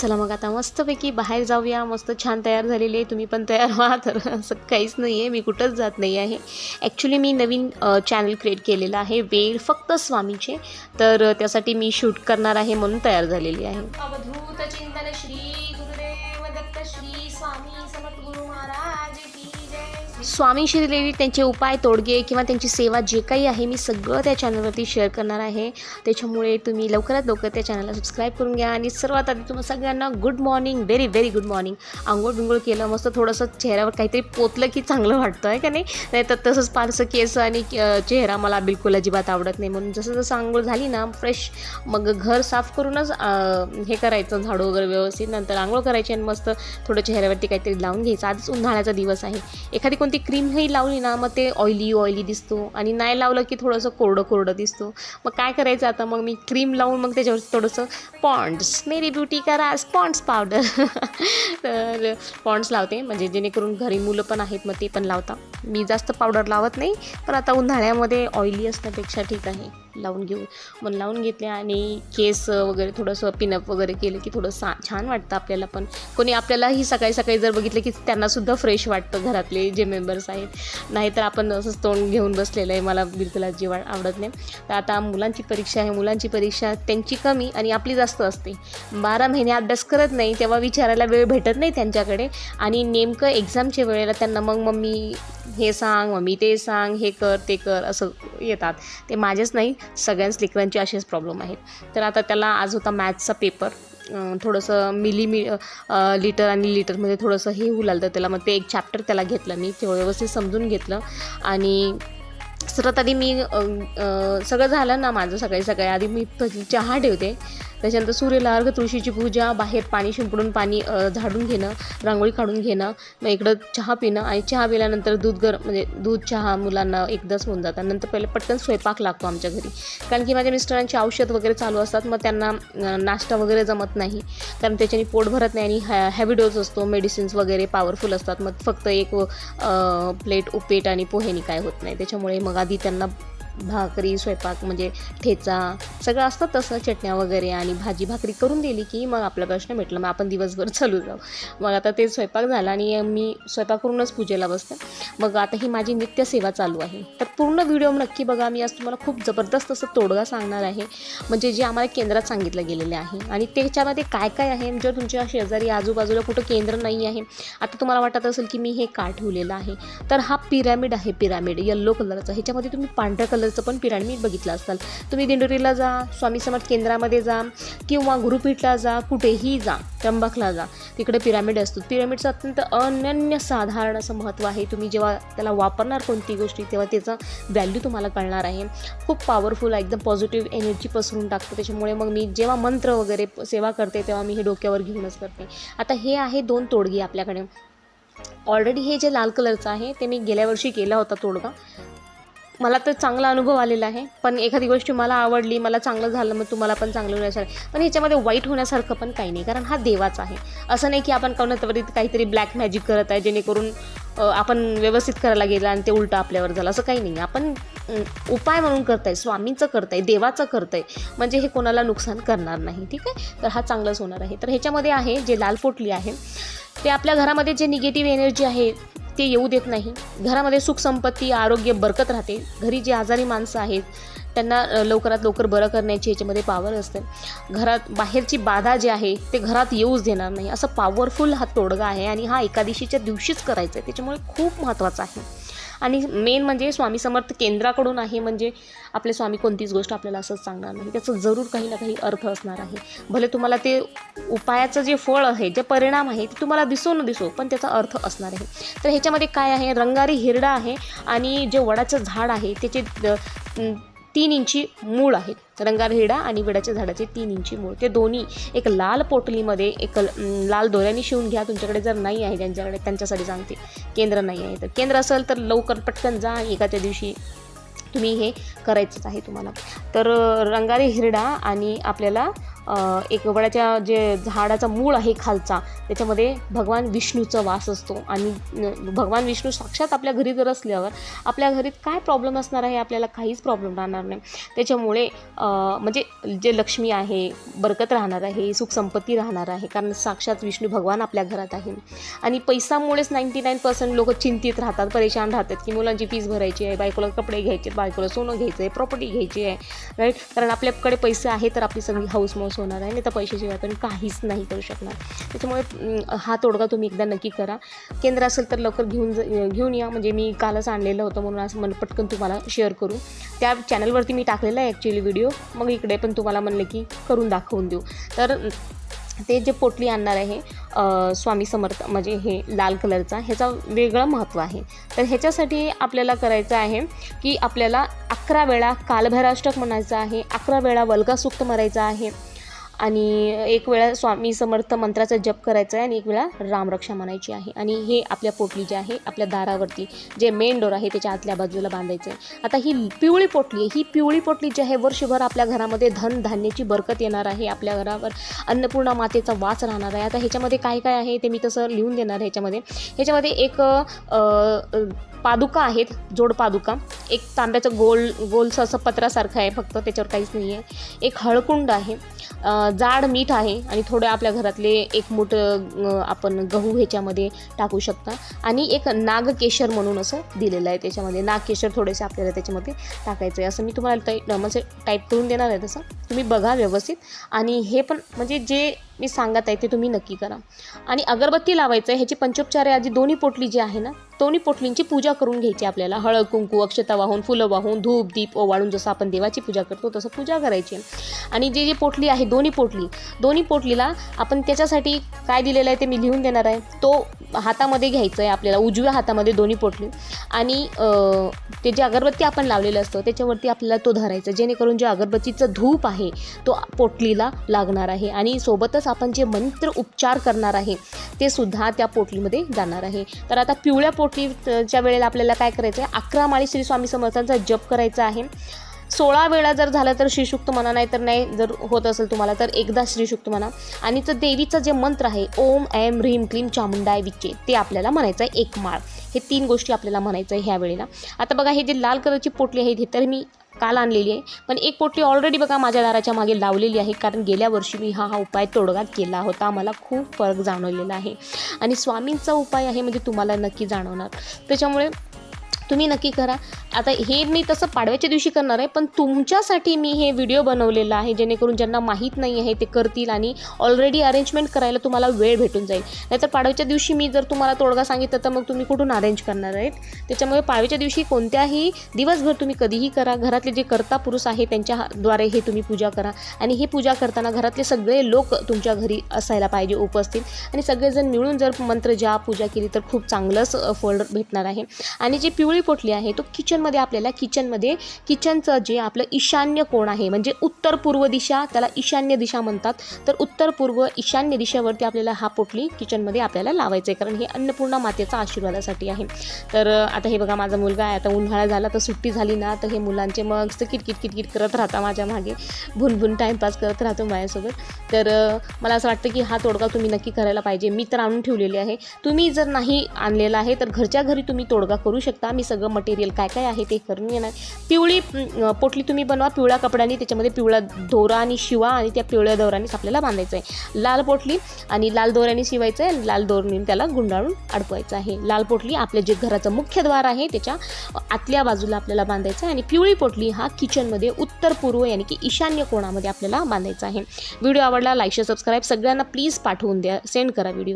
चला मग आता मस्तपैकी बाहेर जाऊया. मस्त छान तयार झालेली आहे. तुम्ही पण तयार व्हा. तर असं काहीच नाही आहे मी कुठंच जात नाही आहे. ॲक्च्युली मी नवीन चॅनल क्रिएट केलेलं आहे. वेळ फक्त स्वामीचे. तर त्यासाठी मी शूट करणार आहे म्हणून तयार झालेली आहे. अवधूत चिंतन श्री गुरुदेव दत्त श्री स्वामी समर्थ गुरु महाराज की जय. स्वामीशी रिलेटेड त्यांचे उपाय तोडगे किंवा त्यांची सेवा जे काही आहे मी सगळं त्या चॅनलवरती शेअर करणार आहे. त्याच्यामुळे तुम्ही लवकरात लवकर त्या चॅनलला सबस्क्राईब करून घ्या. आणि सर्वात आधी तुम्हाला सगळ्यांना good morning very very good morning आंघोळ बिंगोळ केलं मस्त थोडंसं चेहऱ्यावर काहीतरी पोतलं की चांगलं वाटतं आहे का नाही? नाही तर तसंच फारसं केस आणि चेहरा मला बिलकुल अजिबात आवडत नाही. म्हणून जसं जसं आंघोळ झाली ना फ्रेश मग घर साफ करूनच हे करायचं झाडू वगैरे व्यवस्थित. नंतर आंघोळ करायची आणि मस्त थोडं चेहऱ्यावरती काहीतरी लावून घ्यायचं. आधीच उन्हाळ्याचा दिवस आहे. एखादी कोणती क्रीमही लावली ना मग ते ऑइली ऑइली दिसतो. आणि नाही लावलं की थोडंसं कोरडं कोरडं दिसतो. मग काय करायचं आता? मग मी क्रीम लावून मग त्याच्यावर थोडंसं पॉन्ड्स मेरी ब्युटी करा स्पॉन्ड्स पावडर तर पॉन्ड्स लावते. म्हणजे जेणेकरून घरी मुलं पण आहेत मग ते पण लावता. मी जास्त पावडर लावत नाही पण आता उन्हाळ्यामध्ये ऑइली असण्यापेक्षा ठीक आहे. लावून घेऊ. मग लावून घेतले आणि केस वगैरे थोडंसं पिनअप वगैरे केलं की थोडं सा छान वाटतं आपल्याला पण. कोणी आपल्यालाही सकाळी सकाळी जर बघितलं की त्यांनासुद्धा फ्रेश वाटतं घरातले जे मेंबर्स आहेत. नाहीतर आपण असंच तोंड घेऊन बसलेलं आहे. मला बिलकुल अजिबात आवडत नाही. तर आता मुलांची परीक्षा आहे. मुलांची परीक्षा त्यांची कमी आणि आपली जास्त असते. बारा महिने अभ्यास करत नाही तेव्हा विचारायला वेळ भेटत नाही त्यांच्याकडे. आणि नेमकं एक्झामच्या वेळेला त्यांना मग मम्मी हे सांग मम्मी ते सांग हे कर ते कर असं येतात. ते माझेच नाही सगळ्यांच लेकरांचे असेच प्रॉब्लेम आहेत. तर आता त्याला आज होता मॅथ्सचा पेपर थोडंसं मिली मी लिटर आणि लिटरमध्ये थोडंसं हे होऊ लागलं त्याला. मग ते एक चॅप्टर त्याला घेतलं मी ते व्यवस्थित समजून घेतलं. आणि सर्वात आधी मी सगळं झालं ना माझं सकाळी सकाळी. आधी मी पहिली चहा ठेवते. त्याच्यानंतर सूर्याला अर्घ तुळशीची पूजा बाहेर पाणी शिंपडून पाणी झाडून घेणं रांगोळी काढून घेणं मग इकडं चहा पिणं आणि चहा पिल्यानंतर दूध गर म्हणजे दूध चहा मुलांना एकदाच होऊन जातात. नंतर पहिले पटकन स्वयंपाक लागतो आमच्या घरी. कारण की माझ्या मिस्टरांची औषध वगैरे चालू असतात मग त्यांना नाश्ता वगैरे जमत नाही. कारण त्याच्याने पोट भरत नाही आणि हॅ हॅवी डोस असतो मेडिसिन्स वगैरे पॉवरफुल असतात. मग फक्त एक प्लेट उपेट आणि पोहेनी काय होत नाही. त्याच्यामुळे मग आधी त्यांना भाकरी स्वयंपाक म्हणजे ठेचा सगळं असतं तसं चटण्या वगैरे आणि भाजी भाकरी करून दिली की मग आपला प्रश्न मिटला मग आपण दिवसभर चालू जाऊ. मग आता ते स्वयंपाक झाला आणि मी स्वयंपाक करूनच पूजेला बसते. मग आता ही माझी नित्यसेवा चालू आहे. तर पूर्ण व्हिडिओ नक्की बघा. मी आज तुम्हाला खूप जबरदस्त असं तोडगा सांगणार आहे. म्हणजे जे आम्हाला केंद्रात सांगितलं गेलेले आहे. आणि त्याच्यामध्ये काय काय आहे? जर तुमच्या शेजारी आजूबाजूला कुठं केंद्र नाही आहे. आता तुम्हाला वाटत असेल की मी हे का ठेवलेलं आहे? तर हा पिरॅमिड आहे पिरॅमिड. येल्लो कलरचा ह्याच्यामध्ये तुम्ही पांढऱ्या कलरचं पण पिरॅमिड बघितलं असाल. तुम्ही दिंडोरीला जा स्वामी समर्थ केंद्रामध्ये जा किंवा गुरुपीठला जा कुठेही जा त्र्यंबकला जा तिकडे पिरामिड असतो. पिरामिडचं अत्यंत अनन्य साधारण असं महत्त्व आहे. तुम्ही जेव्हा त्याला वापरणार कोणती गोष्टी तेव्हा त्याचा व्हॅल्यू तुम्हाला कळणार आहे. खूप पॉवरफुल आहे. एकदम पॉझिटिव्ह एनर्जी पसरून टाकतो. त्याच्यामुळे मग मी जेव्हा मंत्र वगैरे सेवा करते तेव्हा मी हे डोक्यावर घेऊनच करते. आता हे आहे दोन तोडगी आपल्याकडे. ऑलरेडी हे जे लाल कलरचं आहे ते मी गेल्या वर्षी केला होता तोडगा. मला तर चांगला अनुभव आलेला आहे. पण एखादी गोष्ट मला आवडली मला चांगलं झालं मग तुम्हाला पण चांगलं होण्यासारखं पण ह्याच्यामध्ये वाईट होण्यासारखं पण काही नाही कारण हा देवाचा आहे. असं नाही की आपण कोणात्वरित काहीतरी ब्लॅक मॅजिक करत आहे जेणेकरून आपण व्यवस्थित करायला गेलं आणि ते उलटं आपल्यावर झालं. असं काही नाही. आपण उपाय म्हणून करताय स्वामींचं करताय देवाचं करताय म्हणजे हे कोणाला नुकसान करणार नाही ठीक आहे? तर हा चांगलाच होणार आहे. तर ह्याच्यामध्ये आहे जे लाल पोटली आहे ते आपल्या घरामध्ये जे निगेटिव्ह एनर्जी आहे ते येऊ देत नाही. घरामध्ये सुख संपत्ती आरोग्य बरकत राहते. घरी जे आजारी माणसं आहेत त्यांना लवकरात लवकर बरं करण्याची याच्यामध्ये पॉवर असते. घरात बाहेरची बाधा जी आहे ते घरात येऊच देणार नाही. असं पॉवरफुल हा तोडगा आहे आणि हा एकादशीच्या दिवशीच करायचा आहे त्याच्यामुळे खूप महत्त्वाचा आहे. आणि मेन म्हणजे स्वामी समर्थ केंद्राकडून आहे म्हणजे आपले स्वामी कोणतीच गोष्ट आपल्याला असंच सांगणार नाही. त्याचं जरूर काही ना काही अर्थ असणार आहे. भले तुम्हाला ते उपायाचं जे फळ आहे जे परिणाम आहे ते तुम्हाला दिसो न दिसो पण त्याचा अर्थ असणार आहे. तर ह्याच्यामध्ये काय आहे? रंगारी हिरडा आहे आणि जे वडाचं झाड आहे त्याचे तीन इंची मूळ आहेत. रंगार हिरडा आणि विडाच्या झाडाचे तीन इंची मूळ. ते दोन्ही एक लाल पोटलीमध्ये एक लाल दोऱ्याने शिवून घ्या. तुमच्याकडे जर नाही आहे ज्यांच्याकडे त्यांच्यासाठी सांगते. केंद्र नाही आहे तर. केंद्र असेल तर लवकर पटकन जा आणि एकाच्या दिवशी तुम्ही हे करायचंच आहे तुम्हाला. तर अ, रंगारी हिरडा आणि आपल्याला एक वडाच्या जे झाडाचा मूळ आहे खालचा त्याच्यामध्ये भगवान विष्णूचा वास असतो. आणि भगवान विष्णू साक्षात आपल्या घरी जर असल्यावर आपल्या घरीत काय प्रॉब्लेम असणार आहे? आपल्याला काहीच प्रॉब्लेम राहणार नाही. त्याच्यामुळे म्हणजे जे लक्ष्मी आहे बरकत राहणार आहे सुखसंपत्ती राहणार आहे. कारण साक्षात विष्णू भगवान आपल्या घरात आहे. आणि पैसामुळेच नाईंटी नाईन पर्सेंट लोक चिंतित राहतात परेशान राहतात की मुलांची फीस भरायची आहे बायकोला कपडे घ्यायचे बायकोला सोनं घ्यायचं आहे प्रॉपर्टी घ्यायची आहे राईट कारण आपल्याकडे पैसे आहे तर आपली सगळी हाऊस मौस होणार आहे नाही तर पैशाशिवाय आपण काहीच नाही करू शकणार. त्याच्यामुळे हा तोडगा तुम्ही एकदा नक्की करा. केंद्र असेल तर लवकर घेऊन ज- घेऊन या. म्हणजे मी कालच आणलेलं होतं म्हणून असं मन पटकन तुम्हाला शेअर करू. त्या चॅनलवरती मी टाकलेला आहे ॲक्च्युली व्हिडिओ मग इकडे पण तुम्हाला म्हणलं की करून दाखवून देऊ. तर ते जे पोटली आणणार आहे स्वामी समर्थ म्हणजे हे लाल कलरचा ह्याचा वेगळं महत्त्व आहे. तर ह्याच्यासाठी आपल्याला करायचं आहे की आपल्याला अकरा वेळा कालभैराष्टक म्हणायचं आहे अकरा वेळा वल्गासूक्त म्हणायचं आहे आणि एक वेळा स्वामी समर्थ मंत्राचा जप करायचा आहे आणि एक वेळा रामरक्षा म्हणायची आहे. आणि हे आपल्या पोटली जे आहे आपल्या दारावरती जे मेन डोर आहे त्याच्या आतल्या बाजूला बांधायचं आहे आता ही पिवळी पोटली आहे. ही पिवळी पोटली जी आहे वर्षभर आपल्या घरामध्ये धन धान्याची बरकत येणार आहे. आपल्या घरावर अन्नपूर्णा मातेचा वास राहणार आहे. आता ह्याच्यामध्ये काय काय आहे ते मी तसं लिहून देणार आहे ह्याच्यामध्ये. ह्याच्यामध्ये एक पादुका आहेत जोड पादुका. एक तांब्याचं गोल गोलसं असं पत्रासारखं आहे फक्त त्याच्यावर काहीच नाही आहे एक हळकुंड आहे. जाड मीठ आहे आणि थोडे आपल्या घरातले एक मोठं आपण गहू ह्याच्यामध्ये टाकू शकता. आणि एक नागकेशर म्हणून असं दिलेलं आहे त्याच्यामध्ये. नागकेशर थोडेसे आपल्याला त्याच्यामध्ये टाकायचं आहे असं मी तुम्हाला टाईप म्हणजे टाईप करून देणार आहे तसं. तुम्ही बघा व्यवस्थित. आणि हे पण म्हणजे जे मी सांगत आहे ते तुम्ही नक्की करा. आणि अगरबत्ती लावायचं आहे ह्याची पंचोपचारे आधी दोन्ही पोटली जी आहे ना दोन्ही पोटलींची पूजा करून घ्यायची आपल्याला. हळद कुंकू अक्षता वाहून फुलं वाहून धूप दीप ओवाळून जसं आपण देवाची पूजा करतो तसं पूजा करायची. आणि जे जे पोटली आहे दोन्ही पोटली दोन्ही पोटलीला आपण त्याच्यासाठी काय दिलेलं आहे ते मी लिहून देणार आहे. तो हातामध्ये घ्यायचं आहे आपल्याला उजव्या हातामध्ये दोन्ही पोटली. आणि ते जे अगरबत्ती आपण लावलेलं असतं त्याच्यावरती आपल्याला तो धरायचा. जेणेकरून जे अगरबत्तीचं धूप आहे तो पोटलीला लागणार आहे. आणि सोबतच आपण जे मंत्र उपचार करणार आहे ते सुद्धा त्या पोटलीमध्ये जाणार आहे. तर आता पिवळ्या पोटलीच्या वेळेला आपल्याला काय करायचं आहे अकरा माळी श्री स्वामी समर्थांचा जप करायचा आहे. सोळा वेळा जर झालं तर श्रीशुक्त म्हणा नाही तर नाही जर होत असेल तुम्हाला तर एकदा श्रीशुक्त म्हणा आणि तर देवीचं जे मंत्र आहे ओम ऐम ह्रीम क्लीम चामुंडाय विच्चे ते आपल्याला म्हणायचं आहे एक माळ. हे तीन गोष्टी आपल्याला म्हणायचं आहे ह्या वेळेला. आता बघा हे जे लाल कलरची पोटली आहे ही तर मी काल आणलेली आहे. पण एक पोटली ऑलरेडी बघा माझ्या दाराच्या मागे लावलेली आहे. कारण गेल्या वर्षी मी हा हा उपाय तोडगा केला होता. मला खूप फरक जाणवलेला आहे. आणि स्वामींचा उपाय आहे म्हणजे तुम्हाला नक्की जाणवणार. त्याच्यामुळे तुम्ही नक्की करा. आता हे मी तसं पाडव्याच्या दिवशी करणार आहे पण तुमच्यासाठी मी हे व्हिडिओ बनवलेला आहे जेणेकरून ज्यांना माहीत नाही आहे ते करतील आणि ऑलरेडी अरेंजमेंट करायला तुम्हाला वेळ भेटून जाईल. नाहीतर पाडव्याच्या दिवशी मी जर तुम्हाला तोडगा सांगितलं तर मग तुम्ही कुठून अरेंज करणार आहेत? त्याच्यामुळे पाडव्याच्या दिवशी कोणत्याही दिवसभर तुम्ही कधीही करा. घरातले जे कर्ता पुरुष आहे त्यांच्या द्वारे हे तुम्ही पूजा करा. आणि हे पूजा करताना घरातले सगळे लोक तुमच्या घरी असायला पाहिजे उपस्थित. आणि सगळेजण मिळून जर मंत्र जा पूजा केली तर खूप चांगलंच फळ भेटणार आहे. आणि जे पिवळी पोटली आहे? तो किचनमध्ये आपल्याला किचनमध्ये किचनचं जे आपलं ईशान्य कोण आहे? म्हणजे उत्तर पूर्व दिशा त्याला ईशान्य दिशा म्हणतात. तर उत्तर पूर्व ईशान्य दिशेवरती आपल्याला हा पोटली किचनमध्ये आपल्याला लावायचं आहे कारण हे अन्नपूर्णा मातेचा आशीर्वादासाठी आहे. तर आता हे बघा माझा मुलगा आहे. आता उन्हाळा झाला तर सुट्टी झाली ना तर हे मुलांचे मग किटकिट किटकिट करत राहता माझ्या मागे. भुनभुन टाईमपास करत राहतो माझ्यासोबत. तर मला असं वाटतं की हा तोडगा तुम्ही नक्की करायला पाहिजे. मी तर आणून ठेवलेली आहे. तुम्ही जर नाही आणलेला आहे तर घरच्या घरी तुम्ही तोडगा करू शकता. मी सगळं मटेरियल काय काय आहे ते करून येणार. पिवळी पोटली तुम्ही बनवा पिवळ्या कपड्याने त्याच्यामध्ये पिवळा दोरा आणि शिवा आणि त्या पिवळ्या दोऱ्यानेच आपल्याला बांधायचं आहे लाल पोटली आणि लाल दोऱ्याने शिवायचं आहे आणि लाल दोऱ्याने त्याला गुंडाळून अडकवायचं आहे. लाल पोटली आपल्या जे घराचं मुख्य द्वार आहे त्याच्या आतल्या बाजूला आपल्याला बांधायचं आहे आणि पिवळी पोटली हा किचनमध्ये उत्तर पूर्व यानी की ईशान्य कोणामध्ये आपल्याला बांधायचा आहे. व्हिडिओ आवडला लाईक शेअर सबस्क्राईब सगळ्यांना प्लीज पाठवून द्या. सेंड करा व्हिडिओ